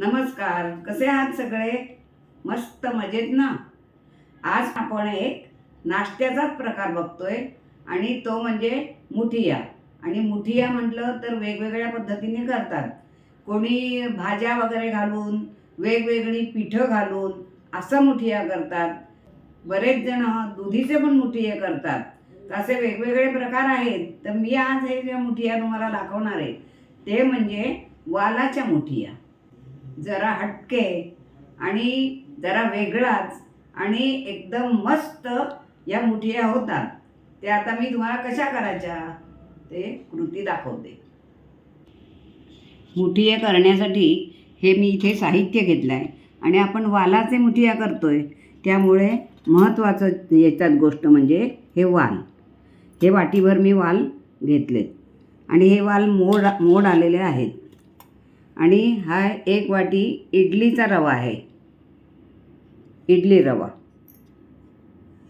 नमस्कार कसे आहात सगळे? मस्त मजेत ना? आज आपण एक नाश्त्याचाच प्रकार बघतोय आणि तो म्हणजे मुठिया. आणि मुठिया म्हटलं तर वेगवेगळ्या पद्धतीने करतात. कोणी भाज्या वगैरे घालून वेगवेगळी पिठं घालून असं मुठिया करतात. बरेच जण दुधीचे पण मुठिये करतात. तर असे वेगवेगळे प्रकार आहेत. तर मी आज हे ज्या मुठिया तुम्हाला दाखवणार आहे ते म्हणजे वालाच्या मुठिया. जरा हटके आणि जरा वेगळाच आणि एकदम मस्त या मुठिया होतात. ते आता मी तुम्हाला कशा करायच्या? ते कृती दाखवते. मुठिया करण्यासाठी हे मी इथे साहित्य घेतलं आहे आणि आपण वालाचे मुठिया करतोय. त्यामुळे महत्त्वाचं याच्यात गोष्ट म्हणजे हे वाल. हे वाटीभर मी वाल घेतलेत. आणि हे वाल मोड मोड आलेले आहेत. आणि हा एक वाटी इडलीचा रवा आहे. इडली रवा.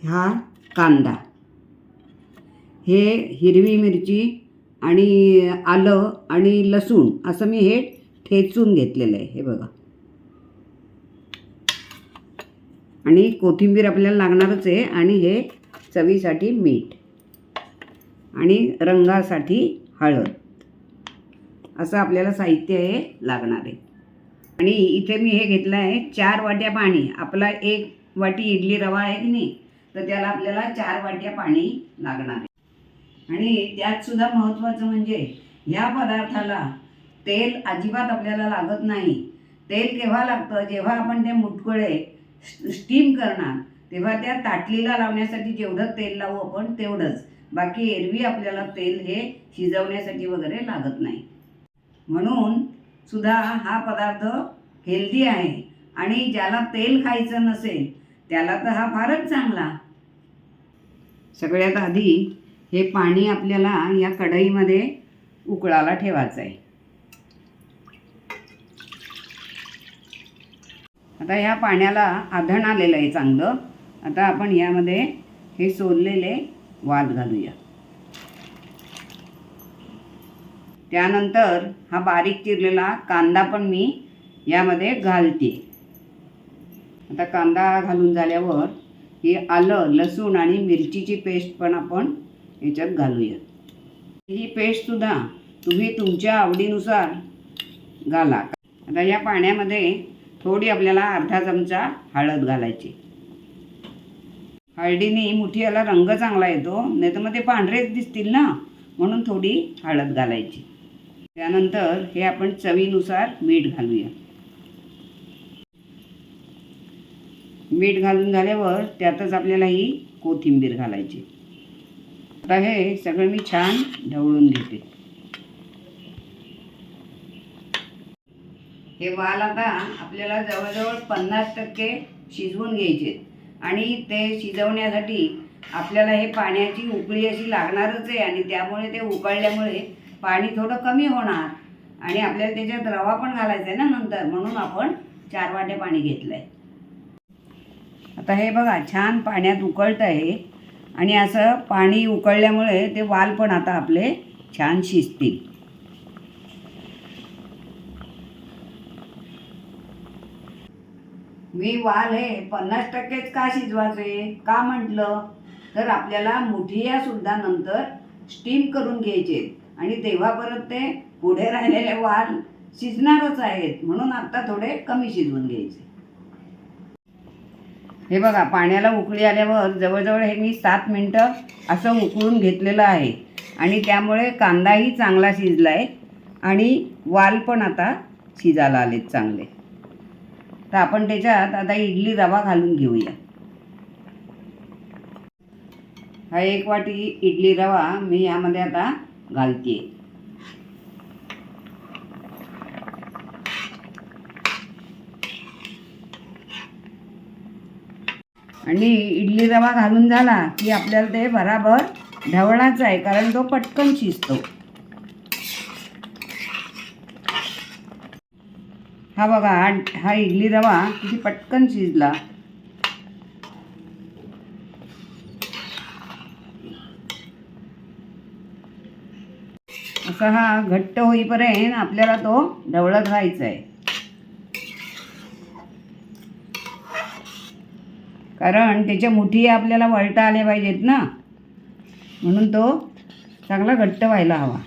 हा कांदा. हे हिरवी मिरची आणि आलं आणि लसूण असं मी हे ठेचून घेतलेलं आहे. हे बघा. आणि कोथिंबीर आपल्याला लागणारच आहे आणि हे चवीसाठी मीठ आणि रंगासाठी हळद. असं आपल्याला साहित्य हे लागणार आहे. आणि इथे मी हे घेतलं आहे चार वाट्या पाणी. आपला एक वाटी इडली रवा आहे की नाही तर त्याला आपल्याला चार वाट्या पाणी लागणार आहे. आणि त्यात सुद्धा महत्त्वाचं म्हणजे ह्या पदार्थाला तेल अजिबात आपल्याला लागत नाही. तेल केव्हा लागतं? जेव्हा आपण ते मुटकुळे स्टीम करणार तेव्हा त्या ताटलीला लावण्यासाठी जेवढं तेल लावू आपण तेवढंच. बाकी एरवी आपल्याला तेल हे शिजवण्यासाठी वगैरे लागत नाही. म्हणून सुद्धा हा पदार्थ हेल्दी आहे. आणि ज्याला तेल खायचं नसेल त्याला तर हा फारच चांगला. सगळ्यात आधी हे पाणी आपल्याला या कढईमध्ये उकळायला ठेवायचं आहे आता ह्या पाण्याला आधण आलेलं आहे चांगलं. आता आपण यामध्ये हे सोललेले वाल घालूया. त्यानंतर हा बारीक चिरलेला कांदा पण मी यामध्ये घालते. आता कांदा घालून झाल्यावर हे आलं लसूण आणि मिरचीची पेस्ट पण आपण याच्यात घालूया ही पेस्टसुद्धा तुम्ही तुमच्या आवडीनुसार घाला. आता या पाण्यामध्ये थोडी आपल्याला अर्धा चमचा हळद घालायची. हळदीने मुठीयाला रंग चांगला येतो नाही तर मग ते पांढरेच दिसतील ना? म्हणून थोडी हळद घालायची. त्यानंतर हे आपण चवीनुसार मीठ घालूया. मीठ घालून झाल्यावर त्यातच आपल्याला ही कोथिंबीर घालायची. आता हे सगळं मी छान ढवळून घेते. हे वाल आता आपल्याला जवळजवळ पन्नास टक्के शिजवून घ्यायचे. आणि ते शिजवण्यासाठी आपल्याला हे पाण्याची उकळी अशी लागणारच आहे आणि त्यामुळे ते उकळल्यामुळे पाणी थोडं कमी होणार आणि आपल्याला त्याच्यात रवा पण घालायचा आहे ना नंतर म्हणून आपण चार वाटे पाणी घेतलं आहे आता हे बघा छान पाण्यात उकळतं आहे आणि असं पाणी उकळल्यामुळे ते वाल पण आता आपले छान शिजतील. मी वाल हे पन्नास टक्केच का शिजवायचे? का म्हटलं? तर आपल्याला मुठिया सुद्धा नंतर स्टीम करून घ्यायचे. आणि तेव्हा परत ते पुढे राहिलेले वाल शिजणारच आहेत. म्हणून आता थोडे कमी शिजवून घ्यायचे. हे बघा पाण्याला उकळी आल्यावर जवळजवळ हे मी सात मिनटं असं उकळून घेतलेलं आहे. आणि त्यामुळे कांदाही चांगला शिजला आहे आणि वाल पण आता शिजायला आलेत चांगले. तर आपण त्याच्यात आता इडली रवा घालून घेऊया. हा एक वाटी इडली रवा मी यामध्ये आता घालते आणि इडली रवा घालून झाला की आपल्याला ते बराबर ढवळाचा आहे कारण तो पटकन शिजतो. हा बघा हा हा इडली रवा किती पटकन शिजला. मस्का हा घट्ट होईपर्यंत आपल्याला तो ढवळत राहायचा आहे कारण त्याच्या मुठी आपल्याला वळता आले पाहिजेत ना. म्हणून तो चांगला घट्ट व्हायला हवा.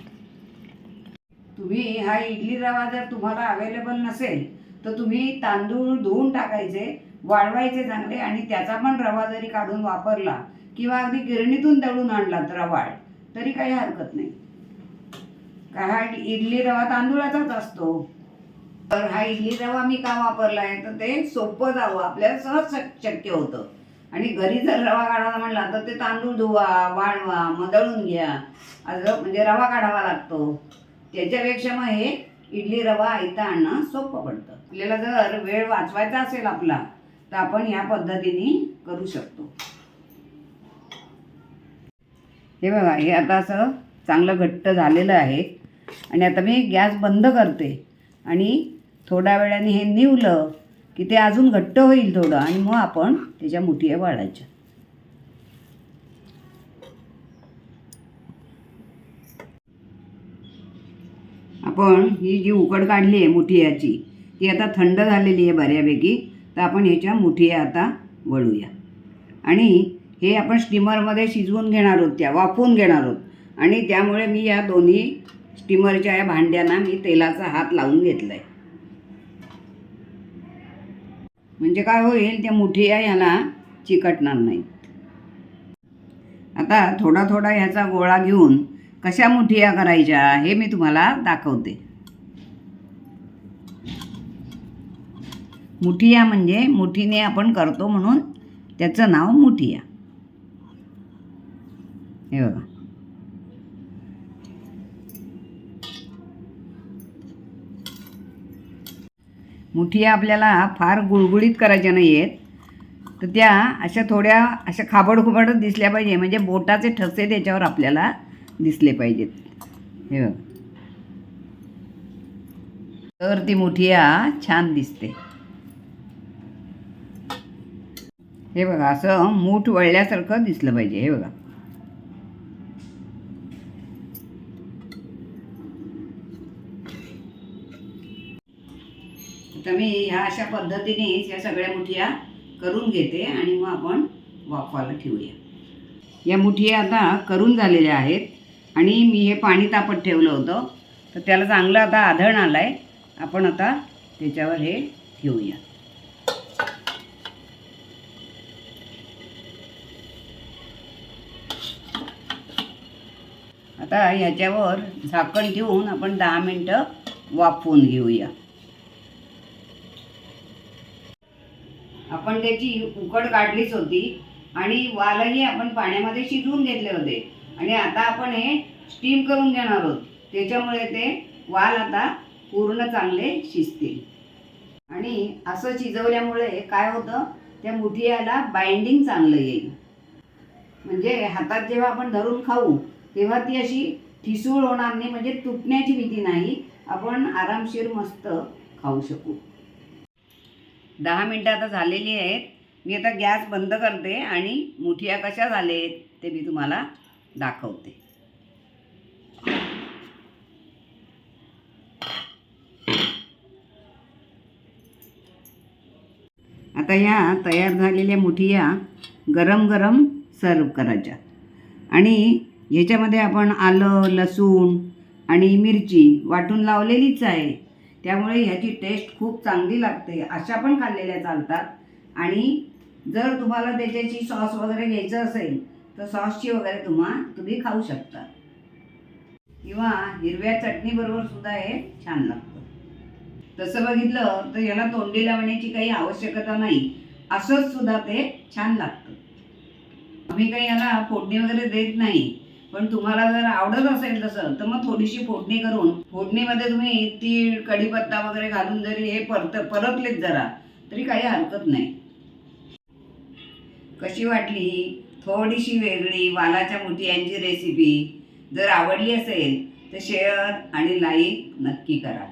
तुम्ही हा इडली रवा जर तुम्हाला अवेलेबल नसेल तर तुम्ही तांदूळ धुवून टाकायचे वाळवायचे चांगले आणि त्याचा पण रवा जरी काढून वापरला किंवा अगदी गिरणीतून दळून आणला तर रवाळ तरी काही हरकत नाही. हा इडली रवा तांदुळाचाच असतो. तर हा इडली रवा मी का वापरला आहे तर ते सोपं जावं आपल्याला सहज शक- शक्य होतं. आणि घरी जर रवा काढावा म्हणला तर ते तांदूळ धुवा वाळवा मग दळून घ्या. असं म्हणजे रवा काढावा लागतो. त्याच्यापेक्षा मग हे इडली रवा आयता आणणं सोपं पडतं. आपल्याला जर वेळ वाचवायचा असेल आपला तर आपण ह्या पद्धतीने करू शकतो. हे बघा हे आता असं चांगलं घट्ट झालेलं आहे. आणि आता मी गॅस बंद करते. आणि थोड्या वेळाने हे निवलं की ते अजून घट्ट होईल थोडं आणि मग आपण त्याच्या मुठिया वाढायच्या. आपण ही जी उकड काढली आहे मुठियाची ती आता थंड झालेली आहे बऱ्यापैकी तर आपण ह्याच्या मुठिया आता वळूया. आणि हे आपण स्टीमरमध्ये शिजवून घेणार आहोत त्या वाफवून घेणार आहोत. आणि त्यामुळे मी या दोन्ही स्टीमरच्या या भांड्यांना मी तेलाचा हात लावून घेतला आहे म्हणजे काय होईल त्या मुठिया याला चिकटणार नाहीत. आता थोडा थोडा ह्याचा गोळा घेऊन कशा मुठिया करायच्या हे मी तुम्हाला दाखवते. मुठिया म्हणजे मुठीने आपण करतो म्हणून त्याचं नाव मुठिया. हे बघा. मुठिया आपल्याला फार गुळगुळीत करायच्या नाही आहेत तर त्या अशा थोड्या अशा खाबडखुबडच दिसल्या पाहिजे. म्हणजे बोटाचे ठसे त्याच्यावर आपल्याला दिसले पाहिजेत. हे बघ. तर ती मुठिया छान दिसते. हे बघा असं मूठ वळल्यासारखं दिसलं पाहिजे. हे बघा. तर मी ह्या अशा पद्धतीने या सगळ्या मुठिया करून घेते आणि मग आपण वाफवायला ठेवूया. या मुठिया आता करून झालेल्या आहेत आणि मी हे पाणी तापत ठेवलं होतं. तर त्याला चांगलं आता आधण आलं आहे आपण आता त्याच्यावर हे ठेवूया. आता ह्याच्यावर झाकण ठेवून आपण दहा मिनटं वाफवून घेऊया. आपण त्याची उकड काढलीच होती आणि वालही आपण पाण्यामध्ये शिजवून घेतले होते. आणि आता आपण हे स्टीम करून घेणार आहोत. त्याच्यामुळे ते वाल आता पूर्ण चांगले शिजतील. आणि असं शिजवल्यामुळे काय होतं? त्या मुठियाला बाइंडिंग चांगलं येईल. म्हणजे हातात जेव्हा आपण धरून खाऊ तेव्हा ती अशी ठिसूळ होणार नाही म्हणजे तुटण्याची भीती नाही. आपण आरामशीर मस्त खाऊ शकू. दहा मिनटं आता झालेली आहेत. मी आता गॅस बंद करते आणि मुठिया कशा झालेत ते मी तुम्हाला दाखवते. आता ह्या तयार झालेल्या मुठिया गरम गरम सर्व करायच्या. आणि ह्याच्यामध्ये आपण आलं लसूण आणि मिरची वाटून लावलेलीच आहे. त्यामुळे ह्याची टेस्ट खूप चांगली लागते. अशा पण खाल्लेल्या चालतात. आणि जर तुम्हाला त्याच्याची सॉस वगैरे घ्यायचं असेल तर सॉसची वगैरे तुम्हा तुम्ही खाऊ शकता. किंवा हिरव्या चटणीबरोबर सुद्धा हे छान लागतं. तसं बघितलं तर याला तोंडी लावण्याची काही आवश्यकता नाही. असंच सुद्धा ते छान लागतं. आम्ही काही याला फोडणी वगैरे देत नाही. पण तुम्हाला जर आवडत असेल तसं तर मग थोडीशी फोडणी करून फोडणीमध्ये तुम्ही तीळ कढीपत्ता वगैरे घालून जरी हे परत परतलेत जरा तरी काही हरकत नाही. कशी वाटली ही? थोडीशी वेगळी वालाच्या यांची रेसिपी जर आवडली असेल तर शेअर आणि लाईक नक्की करा.